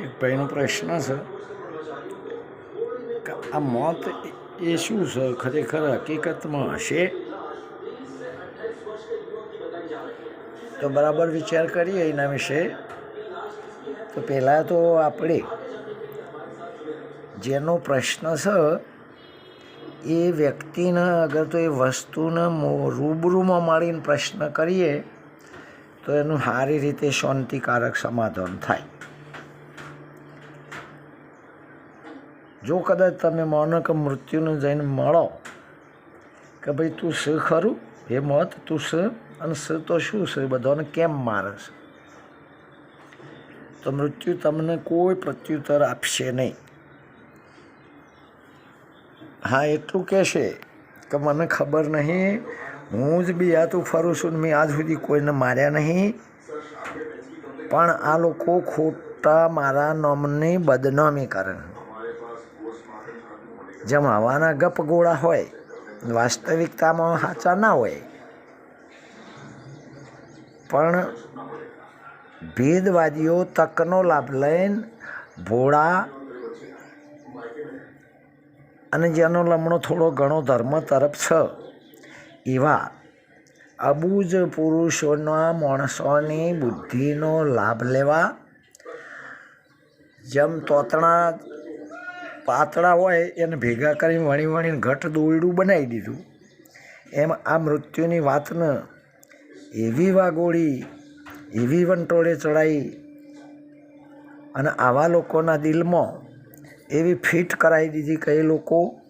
એક ભાઈનો પ્રશ્ન છે કે આ મોત એ શું છે? ખરેખર હકીકતમાં હશે? તો બરાબર વિચાર કરીએ એના વિશે. તો પહેલાં તો આપણે જેનો પ્રશ્ન છે એ વ્યક્તિને અગર તો એ વસ્તુને રૂબરૂમાં મળીને પ્રશ્ન કરીએ, તો એનું સારી રીતે શાંતિકારક સમાધાન થાય. જો કદાચ તમે માનો કે મૃત્યુને જઈને મળો કે ભાઈ તું સ ખરું? હે મત, તું સ અને સ તો શું છે બધાને કેમ મારે છે તો મૃત્યુ તમને કોઈ પ્રત્યુત્તર આપશે નહીં. હા, એટલું કહેશે કે મને ખબર નહીં. હું જ બી તું ફરું છું મેં આજ સુધી કોઈને માર્યા નહીં. પણ આ લોકો ખોટા મારા નામની બદનામી કરે જેમ હવાના ગપ ગોળા હોય, વાસ્તવિકતામાં સાચા ના હોય. પણ ભેદવાદીઓ તકનો લાભ લઈને ભોળા અને જેનો લમણો થોડો ઘણો ધર્મ તરફ છે. એવા અબુજ પુરુષોના માણસોની બુદ્ધિનો લાભ લેવા. જેમ તોતણા પાતળા હોય એને ભેગા કરીને વણી વણીને ઘટ દોરડું બનાવી દીધું. એમ આ મૃત્યુની વાતને એવી વાગોળી, એવી વંટોળે ચડાવી અને આવા લોકોના દિલમાં એવી ફિટ કરાવી દીધી કે એ લોકો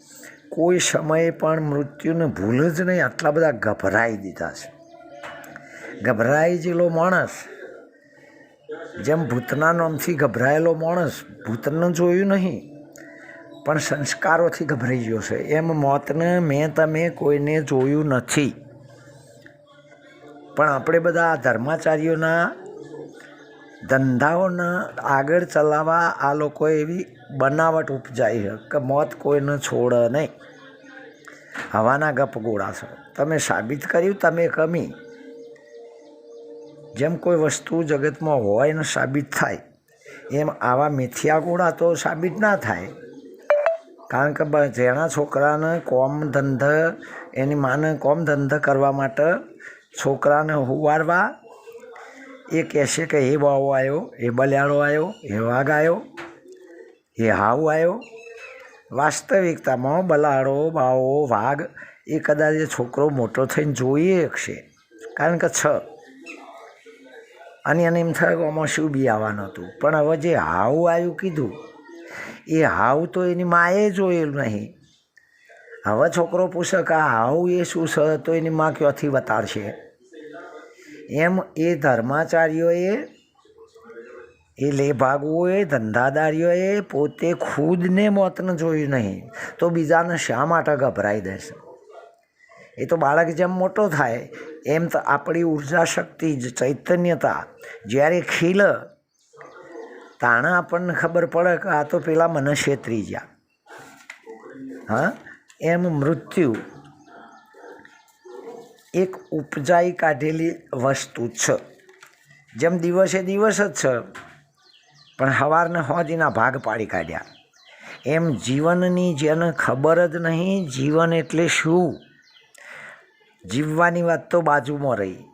કોઈ સમયે પણ મૃત્યુને ભૂલ જ નહીં, આટલા બધા ગભરાઈ દીધા છે. ગભરાઈ જેલો માણસ, જેમ ભૂતના નામથી ગભરાયેલો માણસ, ભૂતને જોયું નહીં, પણ સંસ્કારોથી ગભરાઈ ગયો છે. એમ મોતને મેં તમે કોઈને જોયું નથી. પણ આપણે બધા ધર્માચાર્યોના ધંધાઓના આગળ ચલાવવા આ લોકો એવી બનાવટ ઉપજાઈ છે કે મોત કોઈને છોડે નહીં. હવાના ગપ ગોળા છો. તમે સાબિત કર્યું, તમે કમી. જેમ કોઈ વસ્તુ જગતમાં હોય ને સાબિત થાય, એમ આવા મિથ્યા ગોળા તો સાબિત ના થાય. કારણ કે જેના છોકરાને કોમ ધંધા, એની માને કોમ ધંધા કરવા માટે છોકરાને હુવારવા એ કહેશે કે એ બાવો આવ્યો એ બલિયાળો આવ્યો એ વાઘ આવ્યો એ હાવ આવ્યો વાસ્તવિકતામાં બલાડો બાવો વાઘ એ કદાચ એ છોકરો મોટો થઈને જોઈએ શકશે. કારણ કે છ. અને એને એમ થયું કે, આમાં શું બી આવવાનું હતું? પણ હવે જે હાવ આવ્યું કીધું, એ હાવ તો એની માએ જોયેલું નહીં. હવે છોકરો પૂછે કે, આ હાવ એ શું છે? તો એની મા ક્યાંથી બતાડશે? એમ એ ધર્માચાર્યોએ, એ લેભાગુઓએ, ધંધાદારીઓએ પોતે ખુદને મોતને જોયું નહીં. તો બીજાને શા માટે ગભરાઈ દેશે? એ તો બાળક જેમ મોટો થાય, એમ તો આપણી ઊર્જા શક્તિ જ, ચૈતન્યતા. જ્યારે ખીલ, તાણે આપણને ખબર પડે કે આ તો પેલા મને છેતરી ગયા હા? એમ મૃત્યુ એક ઉપજાઈ કાઢેલી વસ્તુ છે. જેમ દિવસે દિવસ જ છે, પણ સવારને હોદીના ભાગ પાડી કાઢ્યા. એમ જીવનની જેને ખબર જ નહીં, જીવન એટલે શું? જીવવાની વાત તો બાજુમાં રહી.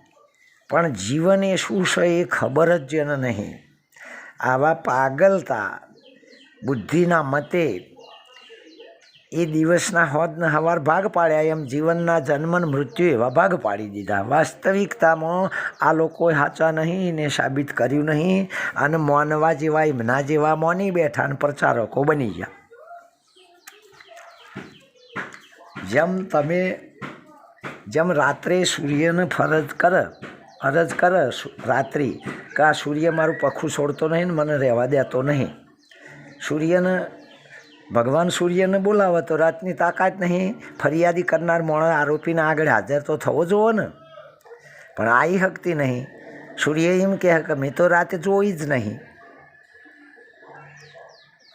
પણ જીવન એ શું છે એ ખબર જ જેને નહીં. આવા પાગલતા બુદ્ધિના મતે એ દિવસના હોદના હવાર ભાગ પાડ્યા એમ જીવનના જન્મન મૃત્યુ એવા ભાગ પાડી દીધા. વાસ્તવિકતામાં આ લોકો સાચા નહીં ને સાબિત કર્યું નહીં અને માનવા જેવા એમના જેવા મોની બેઠા ને પ્રચારકો બની ગયા. જેમ તમે, જેમ રાત્રે સૂર્યને ફરજ કર અરજ કર રાત્રિ, કે આ સૂર્ય મારું પખું છોડતો નહીં ને મને રહેવા દેતો નહીં. સૂર્યને ભગવાન સૂર્યને બોલાવે તો રાતની તાકાત નહીં, ફરિયાદી કરનાર મોણ આરોપીને આગળ હાજર તો થવો જોવો ને. પણ આવી શકતી નહીં. સૂર્ય એમ કહે કે મેં તો રાતે જોઈ જ નહીં.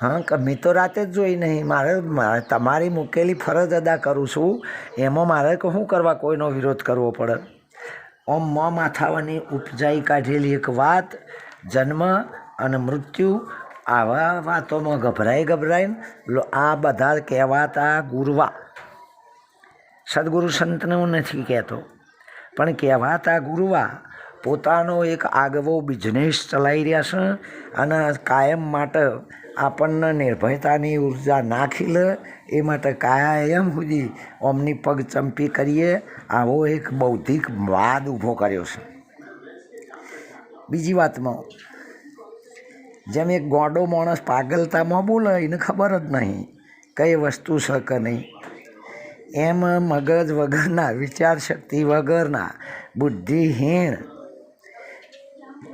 હા, કે મેં તો રાતે જ જોઈ નહીં. મારે મારે તમારી મૂકેલી ફરજ અદા કરું છું. એમાં મારે કે શું કરવા કોઈનો વિરોધ કરવો પડે? ઓમ મ માથાવાની ઉપજાઈ કાઢેલી એક વાત, જન્મ અને મૃત્યુ આવા વાતોમાં ગભરાઈ ગભરાઈને આ બધા કહેવાતા ગુરવા. સદગુરુ સંતને હું નથી કહેતો, પણ કહેવાતા ગુરુવા પોતાનો એક આગવો બિઝનેસ ચલાવી રહ્યા છે અને કાયમ માટે આપણને નિર્ભયતાની ઊર્જા નાખી લે, એ માટે કાયમ સુધી ઓમની પગ ચંપી કરીએ, આવો એક બૌદ્ધિક વાદ ઊભો કર્યો છે. બીજી વાતમાં જેમ એક ગોડો માણસ પાગલતામાં બોલે એને ખબર જ નહીં કઈ વસ્તુ છે કે નહીં. એમ મગજ વગરના, વિચાર શક્તિ વગરના બુદ્ધિહીણ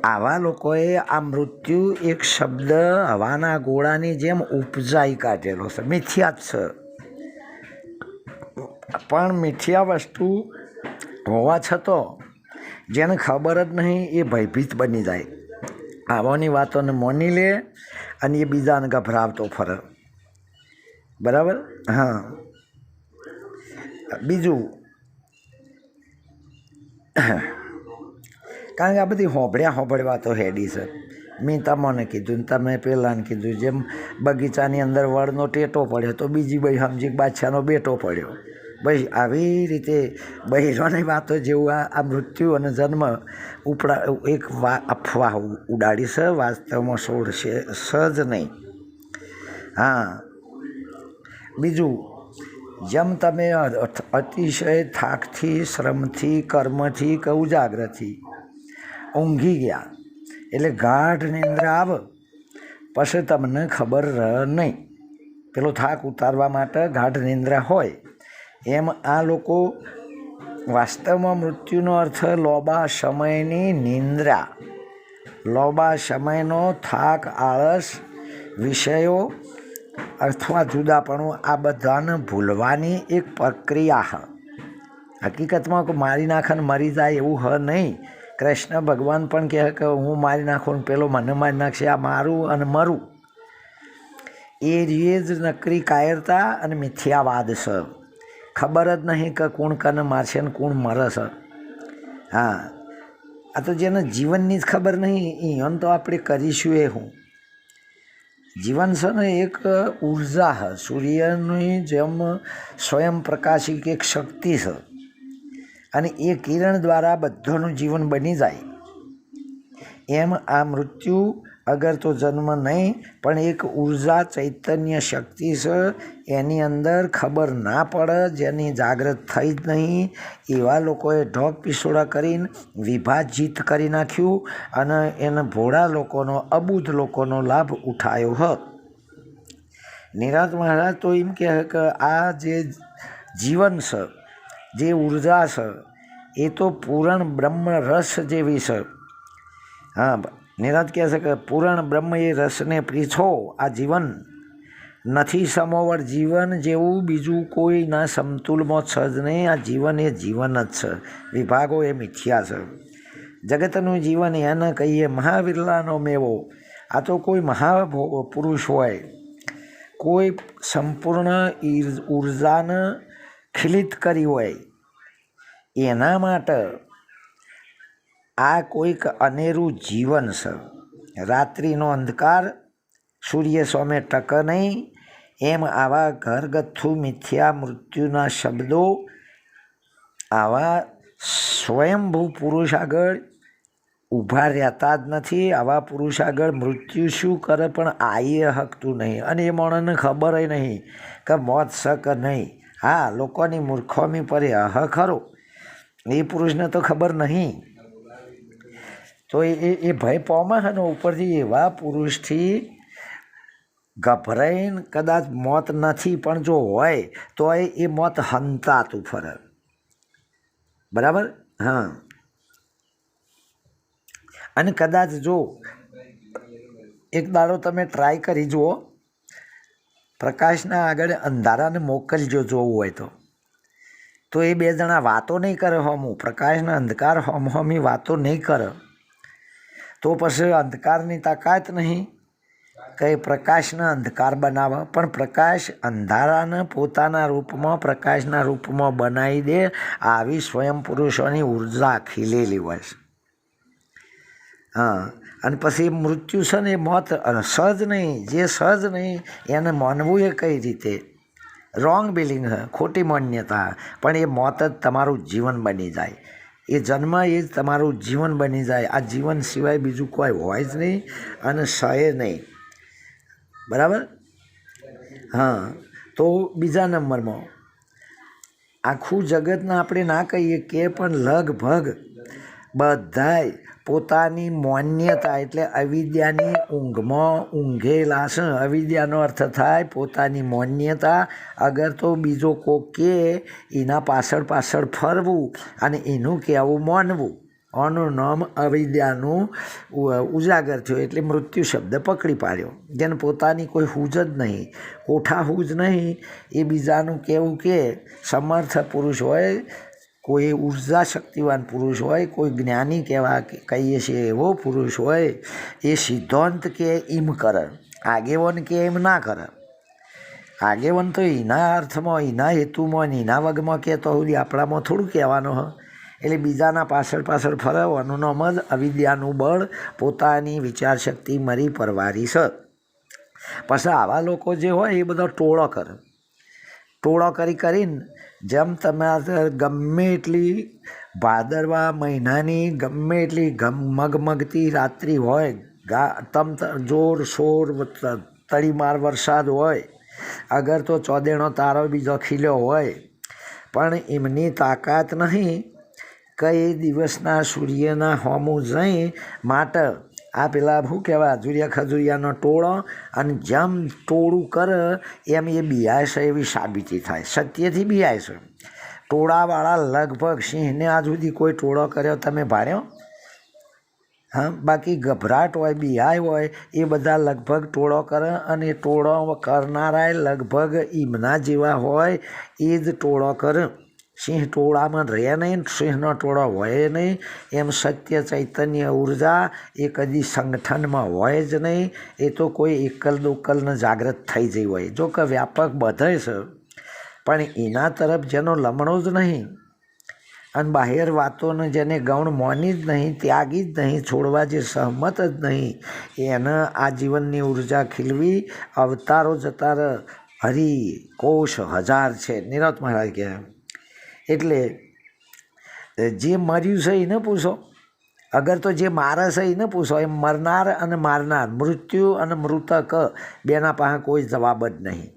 આવા લોકોએ આ મૃત્યુ એક શબ્દ હવાના ગોળાની જેમ ઉપજાઈ કાઢેલો છે. મિથ્યા જ છે. પણ મિથ્યા વસ્તુ હોવા છતાં જેને ખબર જ નહીં એ ભયભીત બની જાય. આવાની વાતોને માની લે અને એ બીજાને ગભરાવતો ફરે. બરાબર? હા. બીજું. કારણ કે આ બધી હોંભળ્યા હોંભળવા વાતો હેડી છે. મેં તમને કીધું તમે પહેલાંને કીધું, જેમ બગીચાની અંદર વડનો ટેટો પડ્યો, તો બીજી ભાઈ સમજી બાદશાહનો બેટો પડ્યો. ભાઈ, આવી રીતે બહેરોની વાતો જેવું આ આ મૃત્યુ અને જન્મ ઉપડા એક વા અફવા ઉડાડી છે, વાસ્તવમાં સોળ છે સજ નહીં. હા. બીજું, જેમ તમે અતિશય થાકથી, શ્રમથી, કર્મથી કે ઉજાગ્રથી ઊંઘી ગયા, એટલે ગાઢ નિંદ્રા આવે. પછી તમને ખબર નહીં. પેલો થાક ઉતારવા માટે ગાઢ નિંદ્રા હોય. એમ આ લોકો વાસ્તવમાં મૃત્યુનો અર્થ લોબા સમયની નિંદ્રા. લોબા સમયનો થાક, આળસ, વિષયો અથવા જુદાપણું, આ બધાને ભૂલવાની એક પ્રક્રિયા હ. હકીકતમાં મારી નાખે મરી જાય એવું હ નહીં. કૃષ્ણ ભગવાન પણ કહે કે હું મારી નાખું પેલો મને મારી નાખશે, આ મારું અને મરું. એ જ નકરી કાયરતા અને મિથ્યાવાદ છે ખબર જ નહીં કે કોણ કને મારશે ને કોણ મરે છે. હા, આ તો જેને જીવનની જ ખબર નહીં એમ તો આપણે કરીશું એ હું. જીવન છે ને એક ઊર્જા હ, સૂર્યની જેમ સ્વયં પ્રકાશિક એક શક્તિ છે અને એ કિરણ દ્વારા બધાનું જીવન બની જાય. એમ આ મૃત્યુ અગર તો જન્મ નહીં, પણ એક ઊર્જા ચૈતન્ય શક્તિ છે, એની અંદર ખબર ના પડે, જેની જાગૃત થઈ જ નહીં. એવા લોકોએ ઢોક પીસોડા કરીને વિભાજિત કરી નાખ્યું અને એને ભોળા લોકોનો, અબૂધ લોકોનો લાભ ઉઠાયો હ. નિરાત મહારાજ તો એમ કહે કે આ જે જીવન છે, જે ઊર્જા છે, એ તો પૂરણ બ્રહ્મ રસ જેવી છે. હા નિરાત કહે છે કે પૂરણ બ્રહ્મ એ રસને પ્રીછો આ જીવન નથી સમોવર જીવન જેવું, બીજું કોઈ ના સમતુલમાં છે જ નહીં, આ જીવન એ જીવન જ છે. વિભાગો એ મિથ્યા છે. જગતનું જીવન એને કહીએ મહાવિરલાનો મેવો. આ તો કોઈ મહા પુરુષ હોય. કોઈ સંપૂર્ણ ઉર્જાને ખિલિત કરી હોય. એના માટે આ કોઈક અનેરું જીવન છે રાત્રિનો અંધકાર, સૂર્ય સામે ટક નહીં, એમ આવા ઘરગથ્થુ મિથ્યા મૃત્યુના શબ્દો, આવા સ્વયંભૂ પુરુષ આગળ ઊભા રહેતા જ નથી, આવા પુરુષ આગળ મૃત્યુ શું કરે પણ આઈએ હકતું નહીં. અને એ માણસને ખબર નહીં કે મોત શક નહીં. હા, લોકોની મૂર્ખોમી પર. અહ, ખરો. એ પુરુષને તો ખબર નહીં. તો એ એ ભય પામા છે ને ઉપરથી એવા પુરુષથી ગભરાઈને કદાચ મોત નથી, પણ જો હોય, તો એ મોત હંતાતું ફરે બરાબર? હા. અને કદાચ જો એક દાડો તમે ટ્રાય કરી જુઓ, પ્રકાશના આગળ અંધારાને મોકલજો જોવું હોય તો. તો એ બે જણા વાતો નહીં કરે હોમું, પ્રકાશના અંધકાર હમ હોમી વાતો નહીં કરે. તો પછી અંધકારની તાકાત નહીં. કંઈ પ્રકાશને અંધકાર બનાવે. પણ પ્રકાશ અંધારાને પોતાના રૂપમાં, પ્રકાશના રૂપમાં બનાવી દે. આવી સ્વયં પુરુષોની ઊર્જા ખીલેલી હોય છે. હા, અને પછી મૃત્યુ છે ને એ મોત સહજ નહીં. જે સહજ નહીં, એને માનવું એ કઈ રીતે? રોંગ બિલિંગ ખોટી માન્યતા. પણ એ મોત જ તમારું જીવન બની જાય. એ જન્મ એ જ તમારું જીવન બની જાય. આ જીવન સિવાય બીજું કોઈ હોય જ નહીં અને સહે નહીં. બરાબર? હા. તો બીજા નંબરમાં, આખું જગતના આપણે ના કહીએ કે પણ લગભગ બધાય પોતાની માન્યતા એટલે અવિદ્યાની ઊંઘમાં ઊંઘેલા છે. અવિદ્યાનો અર્થ થાય પોતાની માન્યતા. અગર તો બીજો કોક કે, એના પાછળ પાછળ ફરવું અને એનું કહેવું માનવું. આનું નામ અવિદ્યાનું ઉજાગર થયો એટલે મૃત્યુ શબ્દ પકડી પાડ્યો. જેને પોતાની કોઈ હૂજ જ નહીં, કોઠા હૂજ નહીં, એ બીજાનું કહેવું કે સમર્થ પુરુષ હોય કોઈ ઊર્જા શક્તિવાન પુરુષ હોય, કોઈ જ્ઞાની કહેવા કહીએ છીએ એવો પુરુષ હોય, એ સિદ્ધાંત કે એમ કરે, આગેવન કે એમ ના કરે. આગેવન તો એના અર્થમાં, એના હેતુમાં ને એના વગમાં કહેતો સુધી આપણામાં થોડું કહેવાનું હ. એટલે બીજાના પાછળ પાછળ ફરવાનું નામ જ અવિદ્યાનું બળ, પોતાની વિચારશક્તિ મરી પરવારી છે. પછી આવા લોકો જે હોય, એ બધા ટોળો કરે. ટોળો કરી કરીને જેમ તમે ગમે એટલી ભાદરવા મહિનાની ગમે એટલી ગમ, મગમગતી રાત્રિ હોય, ગા, તમ જોર શોર ત- તડીમાર વરસાદ હોય, અગર તો ચોદેણો તારો બીજો ખીલ્યો હોય, પણ એમની તાકાત નહીં. કઈ દિવસના સૂર્યના હોમું જઈ માટે આ પેલા શું કહેવાય અજુરિયા ખજુરિયાનો ટોળો અને જેમ ટોળું કરે, એમ એ બિહાય છે એવી સાબિતી થાય. સત્યથી બિહાય ટોળાવાળા લગભગ સિંહને આજ સુધી કોઈ ટોળો કર્યો? તમે ભાર્યો? હા, બાકી ગભરાટ હોય બિહાય હોય, એ બધા લગભગ ટોળો કરે અને ટોળો કરનારાય લગભગ ઈમના જેવા હોય, એ જ ટોળો કરે. સિંહ ટોળામાં રહે નહીં, સિંહનો ટોળો હોય નહીં. એમ સત્ય ચૈતન્ય ઊર્જા એ કદી સંગઠનમાં હોય જ નહીં. એ તો કોઈ એકલ દોકલને જાગૃત થઈ જઈ હોય. જો કે વ્યાપક બધે છે, પણ એના તરફ જેનો લમણો જ નહીં અને બાહેર વાતોને જેને ગૌણ મોની જ નહીં, ત્યાગી જ નહીં, છોડવા જે સહમત જ નહીં, એને આ જીવનની ઊર્જા ખીલવી અવતારો જતા. હરી કોષ હજાર છે. નિરત મહારાજ કહે એટલે જે મર્યું છે એને પૂછો. અગર તો જે મારે છે એને પૂછો. એમ મરનાર અને મારનાર, મૃત્યુ અને મૃતક બેના પાસે કોઈ જવાબ જ નહીં.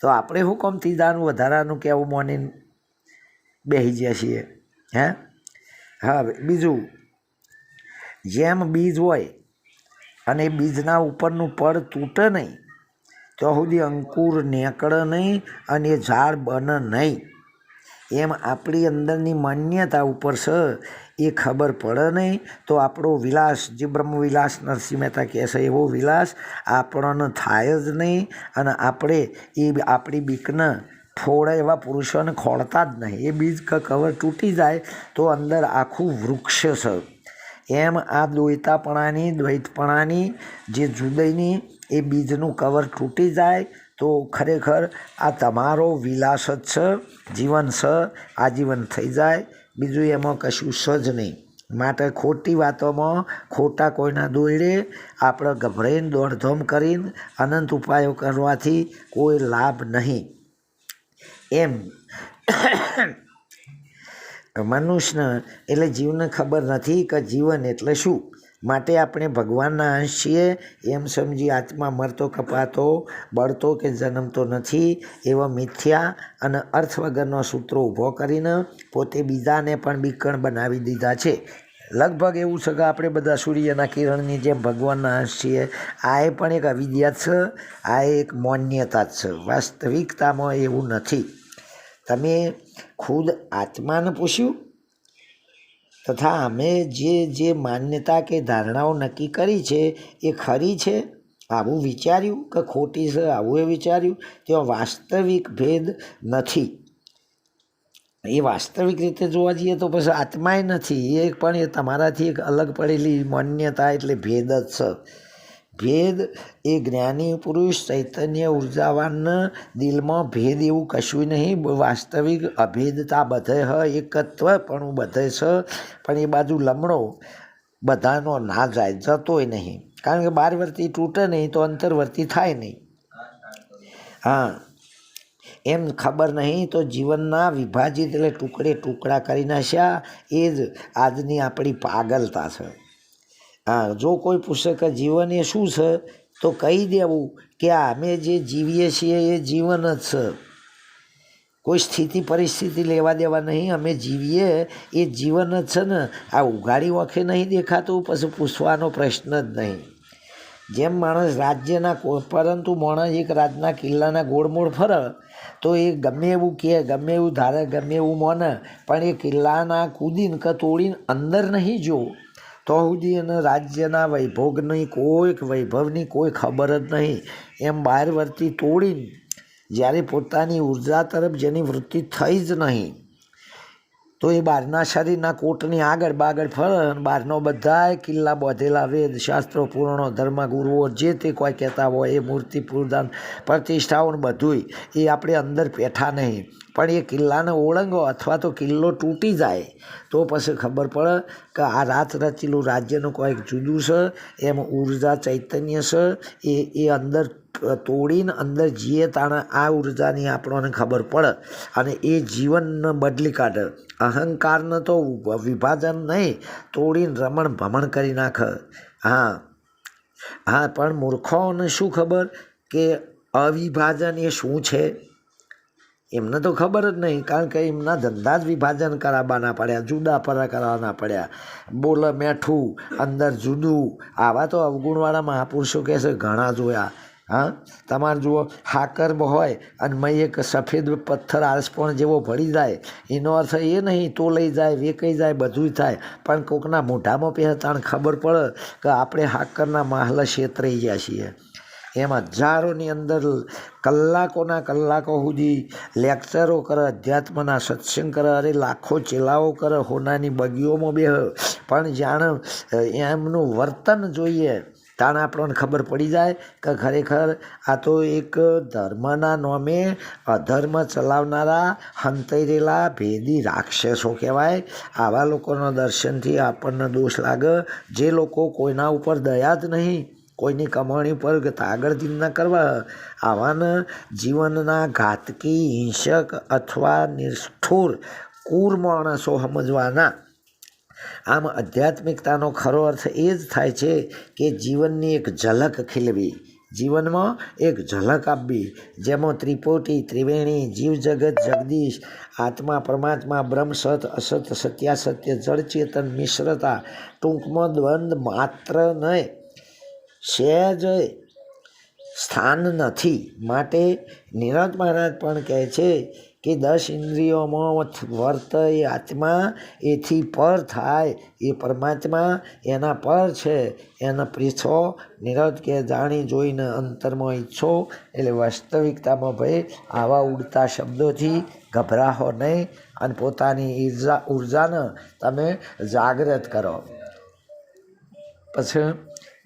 તો આપણે શું કોમ ત્રીજાનું વધારાનું કહેવું મોની? બેસી ગયા છીએ. હે? હા બીજું, જેમ બીજ હોય અને બીજના ઉપરનું પડ તૂટે નહીં, તો સુધી અંકુર નીકળે નહીં અને એ ઝાડ બને નહીં. એમ આપણી અંદરની માન્યતા ઉપર છે, એ ખબર પડે નહીં. તો આપણો વિલાસ, જે બ્રહ્મવિલાસ નરસિંહ મહેતા કહે છે, એવો વિલાસ આપણને થાય જ નહીં અને આપણે એ આપણી બીકને થોડા એવા પુરુષોને ખોળતા જ નહીં. એ બીજ કવર તૂટી જાય તો અંદર આખું વૃક્ષ છે. એમ આ દ્વૈતાપણાની, દ્વૈતપણાની, જે જુદાઈની એ બીજનું કવર તૂટી જાય તો ખરેખર આ તમારો વિલાસ જ છે, જીવન સ આજીવન થઈ જાય. બીજું એમાં કશું સજ નહીં. માટે ખોટી વાતોમાં ખોટા કોઈના દોડે આપણે ગભરાઈને દોડધોમ કરીને અનંત ઉપાયો કરવાથી કોઈ લાભ નહીં. એમ મનુષ્યને એટલે જીવને ખબર નથી કે જીવન એટલે શું? માટે આપણે ભગવાનના અંશ છીએ. એમ સમજી આત્મા મરતો, કપાતો, બળતો કે જન્મતો નથી એવા મિથ્યા અને અર્થ વગરનો સૂત્રો ઊભો કરીને પોતે બીજાને પણ બીકણ બનાવી દીધા છે. લગભગ એવું છે કે આપણે બધા સૂર્યના કિરણની જેમ ભગવાનના અંશ છીએ. આ એ પણ એક અવિદ્યા છે. આ એક માન્યતા છે. વાસ્તવિકતામાં એવું નથી. તમે ખુદ આત્માને પૂછ્યું? તથા અમે જે જે માન્યતા કે ધારણાઓ નક્કી કરી છે એ ખરી છે? આવું વિચાર્યું કે ખોટી છે? આવું એ વિચાર્યું? તેમાં વાસ્તવિક ભેદ નથી. એ વાસ્તવિક રીતે જોવા જઈએ તો પછી આત્માય નથી. એ પણ એ તમારાથી એક અલગ પડેલી માન્યતા એટલે ભેદ જ છે. ભેદ એ જ્ઞાની પુરુષ ચૈતન્ય ઉર્જાવાન દિલમાં ભેદ એવું કશું નહીં. વાસ્તવિક અભેદતા બધે હ, એકત્વ પણ બધે છે પણ એ બાજુ લમણો બધાનો ના જાય, જતોય નહીં. કારણ કે બારવર્તી તૂટે નહીં તો અંતરવર્તી થાય નહીં. હા. એમ ખબર નહીં તો જીવનના વિભાજિત એટલે ટુકડે ટુકડા કરી નાખ્યા. એ જ આજની આપણી પાગલતા છે. હા, જો કોઈ પૂછે કે જીવન એ શું છે, તો કહી દેવું કે અમે જે જીવીએ છીએ એ જીવન જ છે. કોઈ સ્થિતિ પરિસ્થિતિ લેવા દેવા નહીં, અમે જીવીએ એ જીવન જ છે ને. આ ઉઘાડી વખે નહીં દેખાતું, પછી પૂછવાનો પ્રશ્ન જ નહીં. જેમ માણસ રાજ્યના પરંતુ માણસ એક રાજના કિલ્લાના ગોળમોળ ફરે, તો એ ગમે એવું કહે, ગમે એવું ધારે, ગમે એવું માને, પણ એ કિલ્લાના કૂદીને કે તોડીને અંદર નહીં જો તો સુધી એને રાજ્યના વૈભોગની કોઈક, વૈભવની કોઈ ખબર જ નહીં. એમ બહાર વર્તી તોડીને જ્યારે પોતાની ઊર્જા તરફ જેની વૃત્તિ થઈ જ નહીં, તો એ બહારના શરીરના કોટની આગળ બાગળ ફરે બહારનો બધાય કિલ્લા બાંધેલા વેદ, શાસ્ત્રો, પૂર્ણો, ધર્મગુરુઓ જે તે કોઈ કહેતા હોય, એ મૂર્તિ પૂજન પ્રતિષ્ઠાઓને બધું બધુંય એ આપણે અંદર બેઠા નહીં. પણ એ કિલ્લાને ઓળંગો અથવા તો કિલ્લો તૂટી જાય, તો પછી ખબર પડે કે આ રાત રચેલું રાજ્યનું કોઈક જુદું છે, એમ ઊર્જા ચૈતન્ય છે, એ એ અંદર તોડીને અંદર જીએ તાણે આ ઉર્જાની આપણને ખબર પડે અને એ જીવનને બદલી કાઢે. અહંકારને તો વિભાજન નહીં, તોડીને રમણ ભમણ કરી નાખે. હા. હા, પણ મૂર્ખોને શું ખબર કે અવિભાજન એ શું છે? એમને તો ખબર જ નહીં, કારણ કે એમના ધંધા જ વિભાજન કરાવવાના પડ્યા, જુદા પરા કરાવવાના પડ્યા. બોલે મેઠું, અંદર જુદું. આવા તો અવગુણવાળા મહાપુરુષો કહે છે, ઘણા જોયા. હા? તમારે જુઓ, હાકર હોય અને મય એક સફેદ પથ્થર આળસપણ જેવો ભળી જાય. એનો અર્થ એ નહીં, તો લઈ જાય વેકાઈ જાય બધું થાય. પણ કોકના મોઢામાં પહેલાં તાણ ખબર પડે કે આપણે હાકરના માહલા છેતરાઈ ગયા છીએ. એમ હજારોની અંદર કલાકોના કલાકો સુધી લેક્ચરો કરે, અધ્યાત્મના સત્સંગ કરે, અરે લાખો ચેલાઓ કરે, હોનાની બગીઓમાં બે પણ જાણે એમનું વર્તન જોઈએ, તાણે આપણને ખબર પડી જાય કે ખરેખર આ તો એક ધર્મના નોમે અધર્મ ચલાવનારા, હંતરેલા, ભેદી રાક્ષસો કહેવાય. આવા લોકોના દર્શનથી આપણને દોષ લાગે. જે લોકો કોઈના ઉપર દયા જ નહીં કોઈની કમાણી પર આગળ ન કરવા, આવાના જીવનના ઘાતકી, હિંસક અથવા નિષ્ઠુર કુર માણસો સમજવાના. આમ આધ્યાત્મિકતાનો ખરો અર્થ એ જ થાય છે કે જીવનની એક ઝલક ખીલવી, જીવનમાં એક ઝલક આપવી, જેમાં ત્રિપોટી, ત્રિવેણી જીવ જગત જગદીશ, આત્મા, પરમાત્મા, બ્રહ્મ, સત, અસત, સત્યાસત્ય જળચેતન મિશ્રતા, ટૂંકમાં દ્વંદ માત્ર નહીં સહેજ સ્થાન નથી. માટે નિરંત મહારાજ પણ કહે છે કે દસ ઇન્દ્રિયોમાં વર્ત એ આત્મા, એથી પર થાય. એ પરમાત્મા એના પર છે. એના પીછો નિરજ કે જાણી જોઈને અંતરમાં ઈચ્છો એટલે વાસ્તવિકતામાં ભાઈ આવા ઉડતા શબ્દોથી ગભરાહો નહીં અને પોતાની ઈર્જા, ઉર્જાને તમે જાગૃત કરો. પછી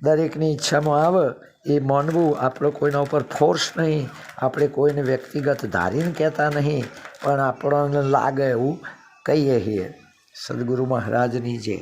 દરેકની ઈચ્છામાં આવે, એ માનવું આપણો કોઈના ઉપર ફોર્સ નહીં. આપણે કોઈને વ્યક્તિગત ધારીને કહેતા નહીં, પણ આપણને લાગે એવું કહીએ છીએ. સદગુરુ મહારાજની જય